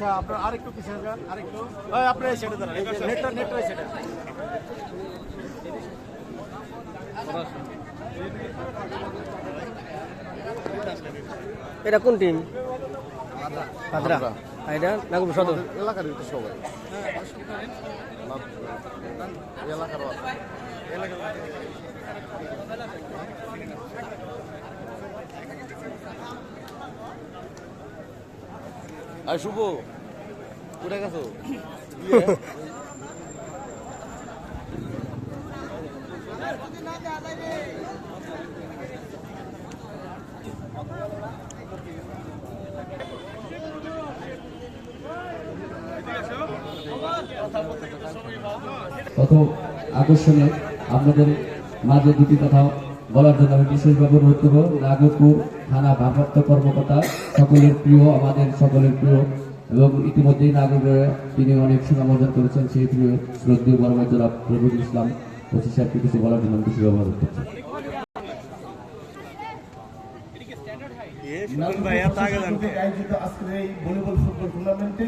আচ্ছা আপনার আরেকটু পিছনে যান আরেকটু। ওই আপনি এই সাইডে দাঁড়ান নেটটা নেটটা এই সাইডে এটা কোন টিম পাদরা এটা নাগপুর সদর? এলাকার সবাই। এলাকার আর শুভ। কোথায় গেছো? কত আকর্ষণীয় আপনাদের মাঝে দুটি কথা বলার জন্য আমি বিশেষভাবে অনুরোধ করব নাগরপুর থানা ভারপ্রাপ্ত কর্মকর্তা সকলের প্রিয় আমাদের সকলের প্রিয় এবং ইতিমধ্যেই নাগরপুরে তিনি অনেক সুনাম অর্জন করেছেন সেই প্রিয় শ্রদ্ধেয় বরমাই জনাব রবিউল ইসলাম ওসি সাহেবকে কিছু বলার জন্য আমি কিছু ব্যবহার করছি। আজকের এই ভলিবল ফুটবল টুর্নামেন্টে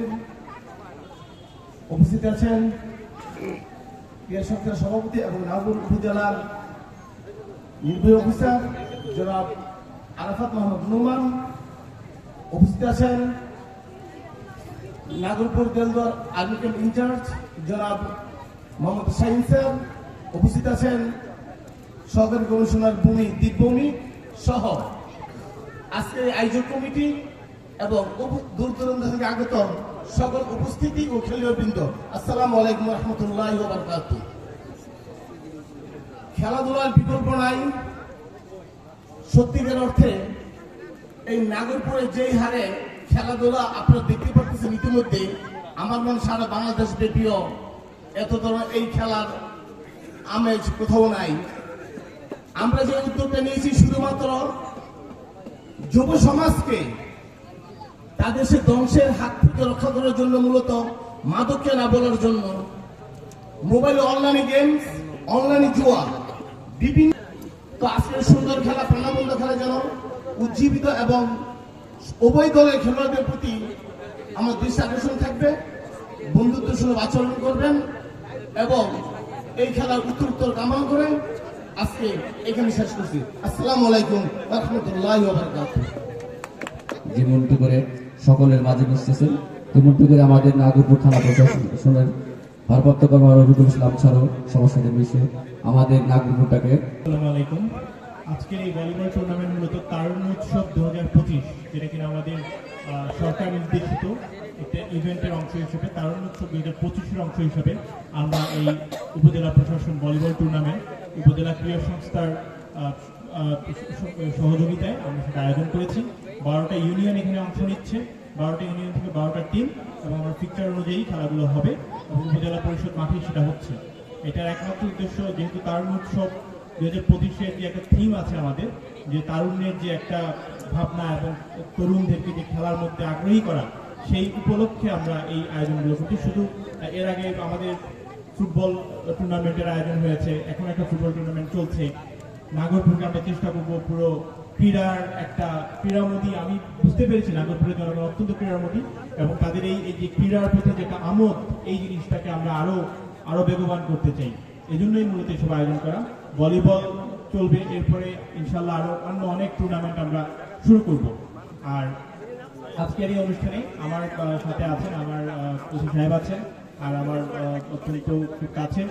উপস্থিত আছেন ক্রীড়া সভাপতি এবং নাগপুর উপজেলার নির্বাহী অফিসার জনাব আরাফাত মোহাম্মদ নুমান উপস্থিত আছেন। Nagarpur Deldar army camp incharge জনাব মোহাম্মদ শাহিন স্যার উপস্থিত আছেন। সহকারী কমিশনার ভূমি দীপভূমি সহ আজকের আয়োজক কমিটি এবং দূর দূরান্ত থেকে আগত সকল উপস্থিতি ও খেলোয়াড় বৃন্দ আসসালামু আলাইকুম রহমতুল্লাহ বারকাত খেলাধুলার বিকল্প নাই। সত্যিকার অর্থে এই নাগরপুরে যেই হারে খেলাধুলা আপনারা দেখতে পাচ্ছেন ইতিমধ্যে, আমার মনে সারা বাংলাদেশ ব্যাপীয় এত ধরনের এই খেলার আমেজ কোথাও নাই। আমরা যে উদ্যোগটা নিয়েছি শুধুমাত্র যুব সমাজকে তাদের সে ধ্বংসের হাত থেকে রক্ষা করার জন্য মূলত মাদককে না বলার জন্য, মোবাইলে, অনলাইনে গেমস, অনলাইনে জুয়া বিভিন্ন তো আজকের সুন্দর খেলা প্রাণবন্ধ খেলা যেন উজ্জীবিত এবং উভয় দলের খেলোয়াড়দের প্রতি আমার দৃষ্টি আকর্ষণ থাকবে বন্ধুত্ব সুলভ আচরণ করবেন এবং এই খেলার উত্তর উত্তর কামনা করে আজকে এখানে শেষ করছি। আসসালামু আলাইকুম রহমতুল্লাহ বারকাতুহ। যেমনটি করে সকলের মাঝে মিশতেছেন তেমনটি করে আমাদের নাগরপুর থানা প্রশাসনের ভারপ্রাপ্ত কর্মকর্তা ইসলাম ছাড়াও সবার সাথে মিশে আমাদের নাগরপুরটাকে আসসালামু আলাইকুম। আজকের এই ভলিবল টুর্নামেন্ট মূলত তারুণ্য উৎসব দু হাজার পঁচিশ, যেটা কিনা আমাদের সরকার নির্দেশিত একটা ইভেন্টের অংশ হিসেবে, তারুণ্য উৎসব দু হাজার পঁচিশের অংশ হিসেবে আমরা এই উপজেলা প্রশাসন ভলিবল টুর্নামেন্ট উপজেলা ক্রীড়া সংস্থার সহযোগিতায় আমরা সেটা আয়োজন করেছি। বারোটা ইউনিয়ন এখানে অংশ নিচ্ছে। বারোটা ইউনিয়ন থেকে বারোটা টিম এবং আমার পিকচার অনুযায়ী খেলাগুলো হবে এবং উপজেলা পরিষদ মাঠেই সেটা হচ্ছে। এটার একমাত্র উদ্দেশ্য যেহেতু তারুণ্য উৎসব দু হাজার পঁচিশের যে একটা থিম আছে আমাদের, যে তারুণ্যের যে একটা ভাবনা এবং তরুণদেরকে যে খেলার মধ্যে আগ্রহী করা, সেই উপলক্ষে আমরা এই আয়োজনগুলো করছি। শুধু এর আগে আমাদের ফুটবল টুর্নামেন্টের আয়োজন হয়েছে, এখন একটা ফুটবল টুর্নামেন্ট চলছে। নাগরপুরকে আমরা চেষ্টা করব পুরো ক্রীড়ার একটা ক্রীড়ামোদী আমি বুঝতে পেরেছি নাগরপুরের জনগণ অত্যন্ত ক্রীড়ামোদী এবং তাদের এই যে ক্রীড়ার প্রতি যে একটা আমোদ, এই জিনিসটাকে আমরা আরও আরও বেগবান করতে চাই। এই জন্যই মূলত এসব আয়োজন করা। ভলিবল চলবে, এরপরে ইনশাল্লাহ আরও অন্য অনেক টুর্নামেন্ট আমরা শুরু করব। আর আজকের এই অনুষ্ঠানে আমার সাথে আছেন আমার ওসি সাহেব আছেন আর আমার অত্যন্ত খুব কাছে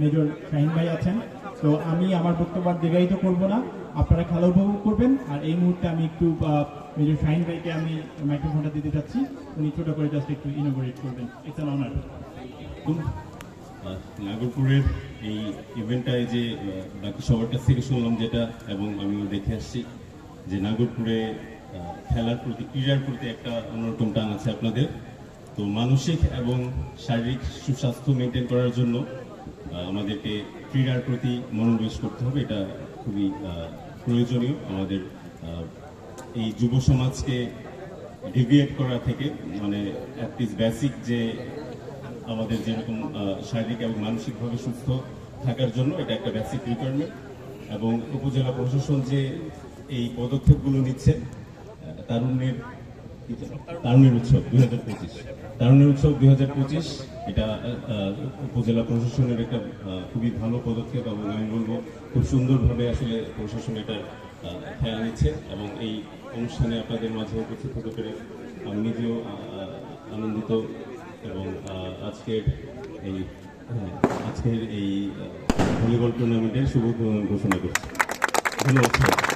মেজর শাহিন ভাই আছেন। তো আমি আমার বক্তব্য দীর্ঘায়িত করব না। আপনারা খেলা উপভোগ করবেন। আর এই মুহূর্তে আমি একটু মেজর শাহিন ভাইকে আমি মাইক্রোফোনটা দিতে চাচ্ছি। উনি ছোট করে জাস্ট একটু ইনোগ্রেট করবেন। ইটস অ্যান অনার নাগরপুরের এই ইভেন্টটায় যে বাকি সবার কাছ থেকে শুনলাম যেটা, এবং আমি দেখে আসছি যে নাগরপুরে খেলার প্রতি, ক্রীড়ার প্রতি একটা অন্যরকম টান আছে আপনাদের। তো মানসিক এবং শারীরিক সুস্বাস্থ্য মেনটেন করার জন্য আমাদেরকে ক্রীড়ার প্রতি মনোনিবেশ করতে হবে। এটা খুবই প্রয়োজনীয় আমাদের এই যুব সমাজকে ডিভিয়েট করা থেকে মানে অ্যাটলিস্ট বেসিক যে আমাদের যেরকম শারীরিক এবং মানসিকভাবে সুস্থ থাকার জন্য এটা একটা বেসিক রিকোয়ারমেন্ট এবং উপজেলা প্রশাসন যে এই পদক্ষেপগুলো নিচ্ছে তার তারুণ্যের তারুণের উৎসব দুই হাজার পঁচিশ তারুণের উৎসব দুই হাজার পঁচিশ, এটা উপজেলা প্রশাসনের একটা খুবই ভালো পদক্ষেপ এবং আমি বলব খুব সুন্দরভাবে আসলে প্রশাসন এটা খেয়াল নিচ্ছে এবং এই অনুষ্ঠানে আপনাদের মাঝে উপস্থিত হতে পেরে আমি নিজেও আনন্দিত এবং আজকের এই আজকের এই ভলিবল টুর্নামেন্টের শুভ ঘোষণা করছি ধন্যবাদ।